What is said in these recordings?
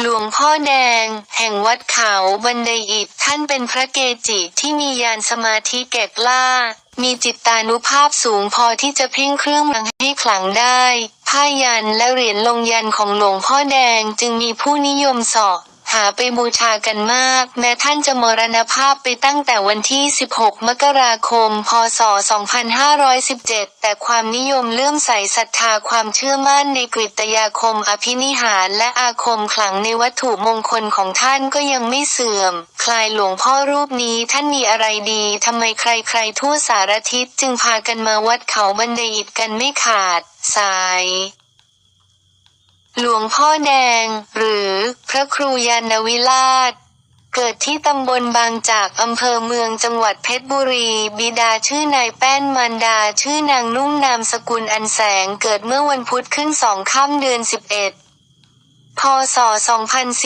หลวงพ่อแดง แห่งวัดเขาบันไดอิฐท่านเป็นพระเกจิที่มียานสมาธิแก่กล้า มีจิตตานุภาพสูงพอที่จะเพ่งเครื่องมังให้ขลังได้ ผ้ายันและเหรียญลงยันของหลวงพ่อแดงจึงมีผู้นิยมสอบาไปบูชากันมาก แม้ท่านจะมรณภาพไปตั้งแต่วันที่ 16 มกราคม พศ 2517 แต่ความนิยมเลื่อมใสศรัทธาความเชื่อมั่นในกฤตยาคมอภินิหารและอาคมขลังในวัตถุมงคลของท่านก็ยังไม่เสื่อม คลายหลวงพ่อรูปนี้ท่านมีอะไรดีทำไมใครๆทั่วสารทิศจึงพากันมาวัดเขาบันไดอิฐกันไม่ขาด สาย หลวงพ่อแดง หรือพระครูยานวิราช เกิดที่ตำบลบางจากอำเภอเมืองจังหวัดเพชรบุรี บิดาชื่อนายแป้นมันดาชื่อนางนุ่งนามสกุลอันแสง เกิดเมื่อวันพุธขึ้นสองค่ำเดือน11 พศ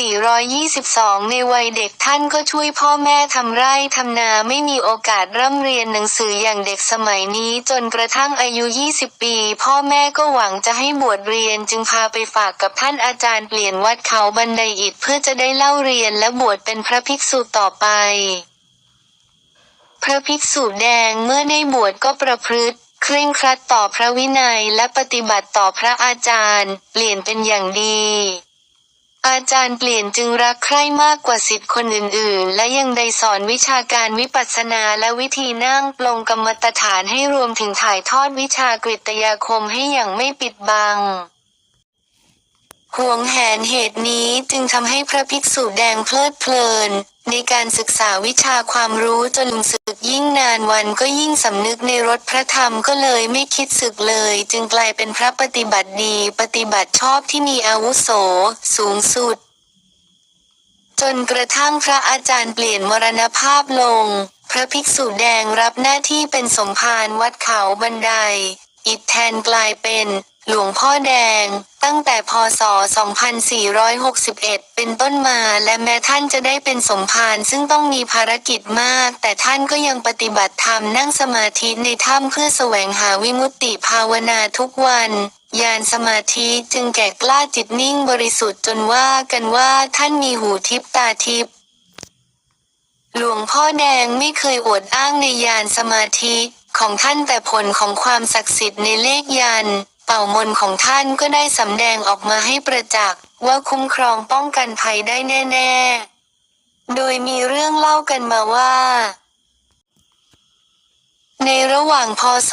2422 ในวัยเด็กท่านก็ช่วยพ่อแม่ทำไร่ทำนาไม่มีโอกาสร่ำเรียนหนังสืออย่างเด็กสมัยนี้จนกระทั่งอายุ 20 ปี พ่อแม่ก็หวังจะให้บวชเรียนจึงพาไปฝากกับท่านอาจารย์เปลี่ยนวัดเขาบันไดอิฐเพื่อจะได้เล่าเรียนและบวชเป็นพระภิกษุต่อไป พระภิกษุแดงเมื่อได้บวชก็ประพฤติเคร่งครัดต่อพระวินัยและปฏิบัติต่อพระอาจารย์ เปลี่ยนเป็นอย่างดี อาจารย์เปลี่ยนจึงรักใคร่มากกว่าสิทธิ์คนอื่นๆ และยังได้สอนวิชาการวิปัสสนาและวิธีนั่งปลงกรรมตฐานให้รวมถึงถ่ายทอดวิชากริตยาคมให้อย่างไม่ปิดบังห่วงแหนเหตุนี้จึงทำให้พระภิกษุแดงเพลิดเพลิน ในการศึกษาวิชาความรู้จนศึกยิ่งนานวันก็ยิ่งสำนึกในรสพระธรรมก็เลยไม่คิดศึกเลย จึงกลายเป็นพระปฏิบัติดี ปฏิบัติชอบที่มีอาวุโส สูงสุด จนกระทั่งพระอาจารย์เปลี่ยนมรณภาพลง พระภิกษุแดงรับหน้าที่เป็นสมภารวัดเขาบันได อิฐแทนกลายเป็น หลวงพ่อแดง ตั้งแต่พศ 2461 เป็นต้นมาและแม้ท่านจะได้เป็นสมภารซึ่งต้องมีภารกิจมาก แต่ท่านก็ยังปฏิบัติธรรมนั่งสมาธิในถ้ำเพื่อแสวงหาวิมุตติภาวนาทุกวันยานสมาธิจึงแก่กล้าจิตนิ่งบริสุทธิ์จนว่ากันว่าท่านมีหูทิพตาทิพหลวงพ่อแดงไม่เคยอวดอ้างในยานสมาธิของท่านแต่ผลของความศักดิ์สิทธิ์ในเลขยัน เป่ามนของท่านก็ได้สำแดงออกมาให้ประจักษ์ว่าคุ้มครองป้องกันภัยได้แน่ ๆ โดยมีเรื่องเล่ากันมาว่า ในระหว่างพศ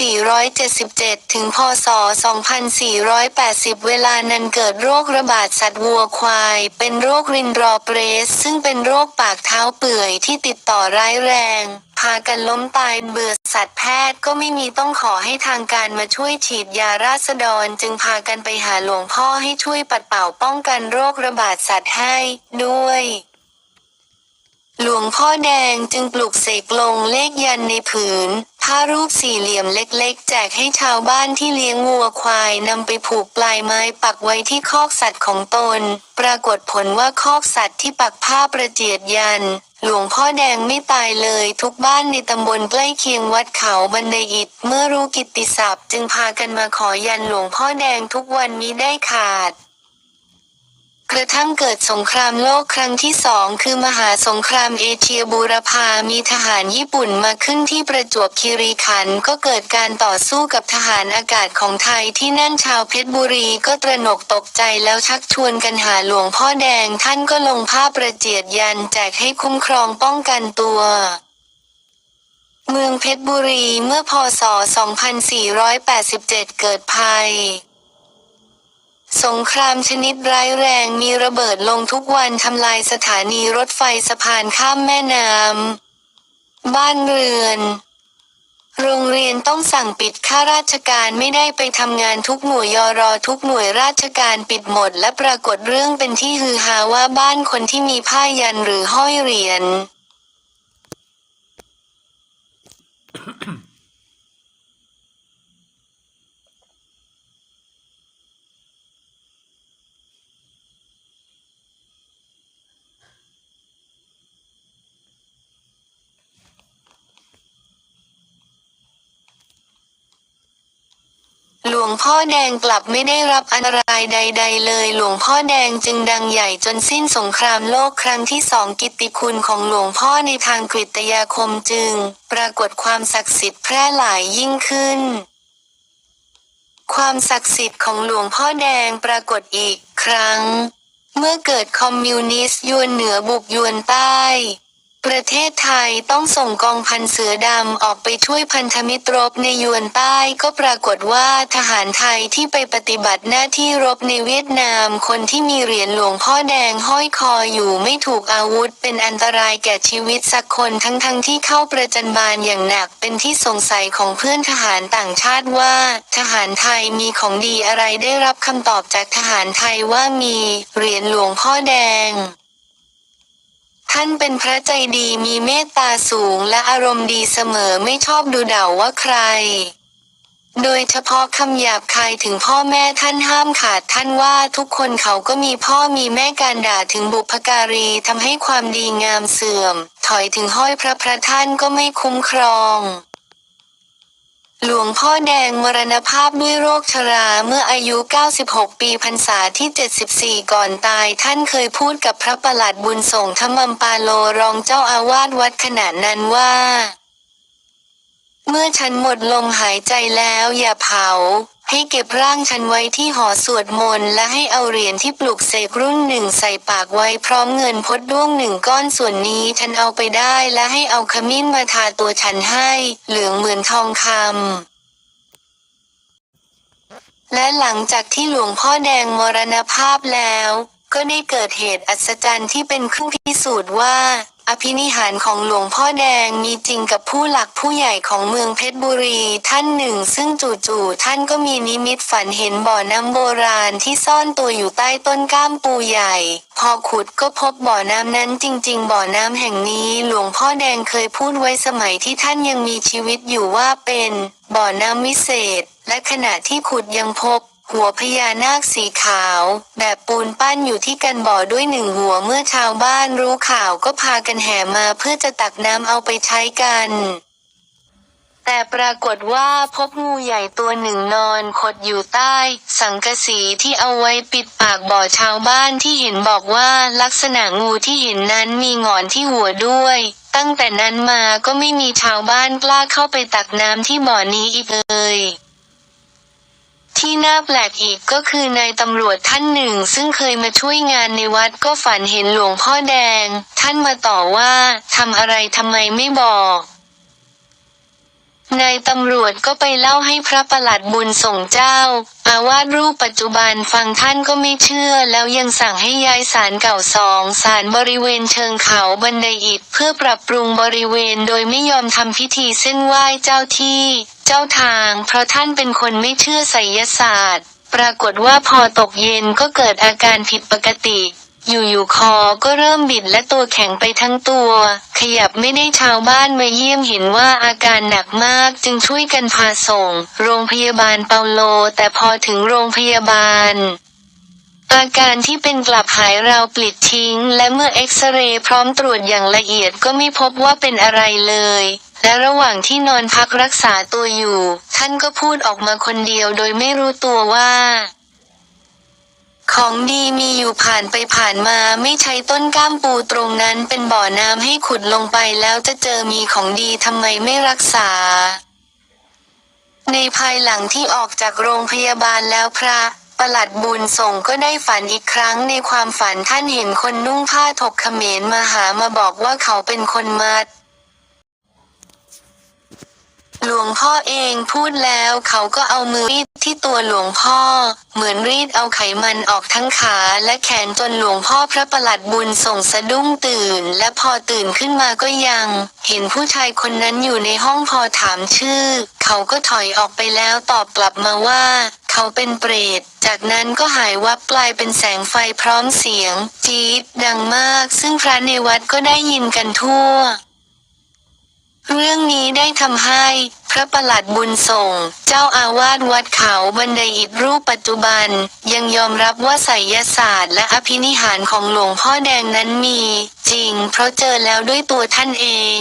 2477 ถึง พศ 2480 เวลานั้นเกิดโรคระบาดสัตว์วัวควาย เป็นโรครินรอเปรส ซึ่งเป็นโรคปากเท้าเปื่อยที่ติดต่อร้ายแรง พากันล้มตายเบื่อสัตว์แพทย์ก็ไม่มีต้องขอให้ทางการมาช่วยฉีดยาราษฎรจึงพากันไปหาหลวงพ่อให้ช่วยปัดเป่าป้องกันโรคระบาดสัตว์ให้ด้วย หลวงพ่อแดงจึงปลุกเสกลงเลขยันในผืน ผ้ารูปสี่เหลี่ยมเล็กๆ แจกให้ชาวบ้านที่เลี้ยงวัวควายนำไปผูกปลายไม้ปักไว้ที่คอกสัตว์ของตน ปรากฏผลว่าคอกสัตว์ที่ปักผ้าประเจียดยัน หลวงพ่อแดงไม่ตายเลยทุกบ้านในตำบลใกล้เคียงวัดเขาบันไดอิฐเมื่อรู้กิตติศัพท์จึงพากันมาขอยันหลวงพ่อแดงทุกวันมิได้ขาด กระทั่งเกิดสงครามโลกครั้งที่สองคือมหาสงครามเอเชียบูรพามีทหารญี่ปุ่นมาขึ้นที่ประจวบคีรีขันธ์ก็เกิดการต่อสู้กับทหารอากาศของไทยที่นั่นชาวเพชรบุรีก็ตระหนกตกใจแล้วชักชวนกันหาหลวงพ่อแดงท่านก็ลงผ้าประเจียดยันแจกให้คุ้มครองป้องกันตัวเมืองเพชรบุรีเมื่อพศ 2487 เกิดภัย สงครามชนิดร้ายแรงมีระเบิดลงทุกวันทำลายสถานีรถไฟสะพานข้ามแม่น้ำบ้านเรือน โรงเรียนต้องสั่งปิดข้าราชการไม่ได้ไปทำงานทุกหน่วยยอรอทุกหน่วยราชการปิดหมด และปรากฏเรื่องเป็นที่ฮือฮาว่าบ้านคนที่มีผ้ายันหรือห้อยเหรียญ หลวงพ่อแดงกลับไม่ได้รับอันตรายใด ๆ เลย หลวงพ่อแดงจึงดังใหญ่จนสิ้นสงครามโลกครั้งที่สองกิตติคุณของหลวงพ่อในทางกฤตยาคมจึง ปรากฏความศักดิ์สิทธิ์แพร่หลายยิ่งขึ้น ความศักดิ์สิทธิ์ของหลวงพ่อแดงปรากฏอีกครั้ง เมื่อเกิดคอมมิวนิสต์ยวนเหนือบุกยวนใต้ ประเทศไทยต้องส่งกองพันเสือดำออกไปช่วยพันธมิตรรบในยวนใต้ก็ปรากฏว่าทหารไทยที่ไปปฏิบัติหน้าที่รบในเวียดนาม คนที่มีเหรียญหลวงพ่อแดงห้อยคออยู่ไม่ถูกอาวุธ เป็นอันตรายแก่ชีวิตสักคนทั้งๆทที่เข้าประจันบานอย่างหนัก เป็นที่สงสัยของเพื่อนทหารต่างชาติว่า ทหารไทยมีของดีอะไรได้รับคำตอบจากทหารไทยว่ามีเหรียญหลวงพ่อแดง ท่านเป็นพระใจดีมีเมตตาสูงและอารมณ์ดีเสมอไม่ชอบดูเด่าว่าใคร โดยเฉพาะคำหยาบคายถึงพ่อแม่ท่านห้ามขาดท่านว่าทุกคนเขาก็มีพ่อมีแม่การด่าถึงบุพการีทำให้ความดีงามเสื่อม ถอยถึงห้อยพระพระท่านก็ไม่คุ้มครอง หลวงพ่อแดงมรณภาพด้วยโรคชราเมื่ออายุ 96 ปีพรรษาที่ 74 ก่อนตาย ท่านเคยพูดกับพระประหลัดบุญส่งธรรมมปาโลรองเจ้าอาวาสวัดขณะนั้นว่า เมื่อฉันหมดลมหายใจแล้วอย่าเผา ให้เก็บร่างฉันไว้ที่หอสวดมนต์และให้เอาเหรียญที่ปลุกเสกรุ่นหนึ่งใส่ปากไว้พร้อมเงินพดด้วงหนึ่งก้อนส่วนนี้ฉันเอาไปได้และให้เอาขมิ้นมาทาตัวฉันให้ เหลืองเหมือนทองคำและหลังจากที่หลวงพ่อแดงมรณภาพแล้ว ก็ได้เกิดเหตุอัศจรรย์ที่เป็นเครื่องพิสูจน์ว่า อภินิหารของหลวงพ่อแดงมีจริงกับผู้หลักผู้ใหญ่ของเมืองเพชรบุรีท่านหนึ่ง ซึ่งจู่ๆท่านก็มีนิมิตฝันเห็นบ่อน้ำโบราณที่ซ่อนตัวอยู่ใต้ต้นก้ามปูใหญ่ พอขุดก็พบบ่อน้ำนั้นจริง ๆ บ่อน้ำแห่งนี้หลวงพ่อแดงเคยพูดไว้สมัยที่ท่านยังมีชีวิตอยู่ว่าเป็น บ่อน้ำวิเศษ และขณะที่ขุดยังพบ หัวพญานาคสีขาว แบบปูนปั้นอยู่ที่กันบ่อด้วยหนึ่งหัวเมื่อชาวบ้านรู้ข่าวก็พากันแห่มาเพื่อจะตักน้ำเอาไปใช้กัน แต่ปรากฏว่าพบงูใหญ่ตัวหนึ่งนอนขดอยู่ใต้ สังกะสีที่เอาไว้ปิดปากบ่อชาวบ้านที่เห็นบอกว่าลักษณะงูที่เห็นนั้นมีงอนที่หัวด้วย ตั้งแต่นั้นมาก็ไม่มีชาวบ้านกล้าเข้าไปตักน้ำที่บ่อนี้อีกเลย ที่น่าแปลกอีกก็คือนายตำรวจท่านหนึ่ง ซึ่งเคยมาช่วยงานในวัดก็ฝันเห็นหลวงพ่อแดง ท่านมาต่อว่าทำอะไรทำไมไม่บอกนายตำรวจก็ไปเล่าให้พระประหลัดบุญส่งเจ้า อาวาสรูปปัจจุบันฟังท่านก็ไม่เชื่อ แล้วยังสั่งให้ย้ายศาลเก่าสองศาลบริเวณเชิงเขาบันไดอิฐเพื่อปรับปรุงบริเวณโดยไม่ยอมทำพิธีเส้นไหว้เจ้าที่ เจ้าทาง เพราะท่านเป็นคนไม่เชื่อไสยศาสตร์ ปรากฏว่าพอตกเย็นก็เกิดอาการผิดปกติ อยู่ๆคอก็เริ่มบิดและตัวแข็งไปทั้งตัว ขยับไม่ได้ชาวบ้านมาเยี่ยมเห็นว่าอาการหนักมากจึงช่วยกันพาส่ง โรงพยาบาลเปาโล แต่พอถึงโรงพยาบาลอาการที่เป็นกลับหายราวปลิดทิ้ง และเมื่อเอ็กซเรย์พร้อมตรวจอย่างละเอียดก็ไม่พบว่าเป็นอะไรเลย และระหว่างที่นอนพักรักษาตัวอยู่ ท่านก็พูดออกมาคนเดียวโดยไม่รู้ตัวว่า ของดีมีอยู่ผ่านไปผ่านมาไม่ใช้ต้นก้ามปูตรงนั้นเป็นบ่อน้ำให้ขุดลงไปแล้วจะเจอมีของดีทำไมไม่รักษา ในภายหลังที่ออกจากโรงพยาบาลแล้วพระประหลัดบุญส่งก็ได้ฝันอีกครั้งในความฝันท่านเห็นคนนุ่งผ้าถกเขมรมาหามาบอกว่าเขาเป็นคนมัด หลวงพ่อเองพูดแล้วเขาก็เอามือรีดที่ตัวหลวงพ่อ เหมือนรีดเอาไขมันออกทั้งขาและแขนจนหลวงพ่อพระประหลัดบุญส่งสะดุ้งตื่น และพอตื่นขึ้นมาก็ยัง เห็นผู้ชายคนนั้นอยู่ในห้องพอถามชื่อ เขาก็ถอยออกไปแล้วตอบกลับมาว่า เขาเป็นเปรต จากนั้นก็หายวับกลายเป็นแสงไฟพร้อมเสียง จี๊ดดังมาก ซึ่งพระในวัดก็ได้ยินกันทั่ว เรื่องนี้ได้ทำให้พระประหลัดบุญส่ง เจ้าอาวาสวัดเขาบันไดอิฐรูปปัจจุบัน ยังยอมรับว่าไสยศาสตร์และอภินิหารของหลวงพ่อแดงนั้นมี จริงเพราะเจอแล้วด้วยตัวท่านเอง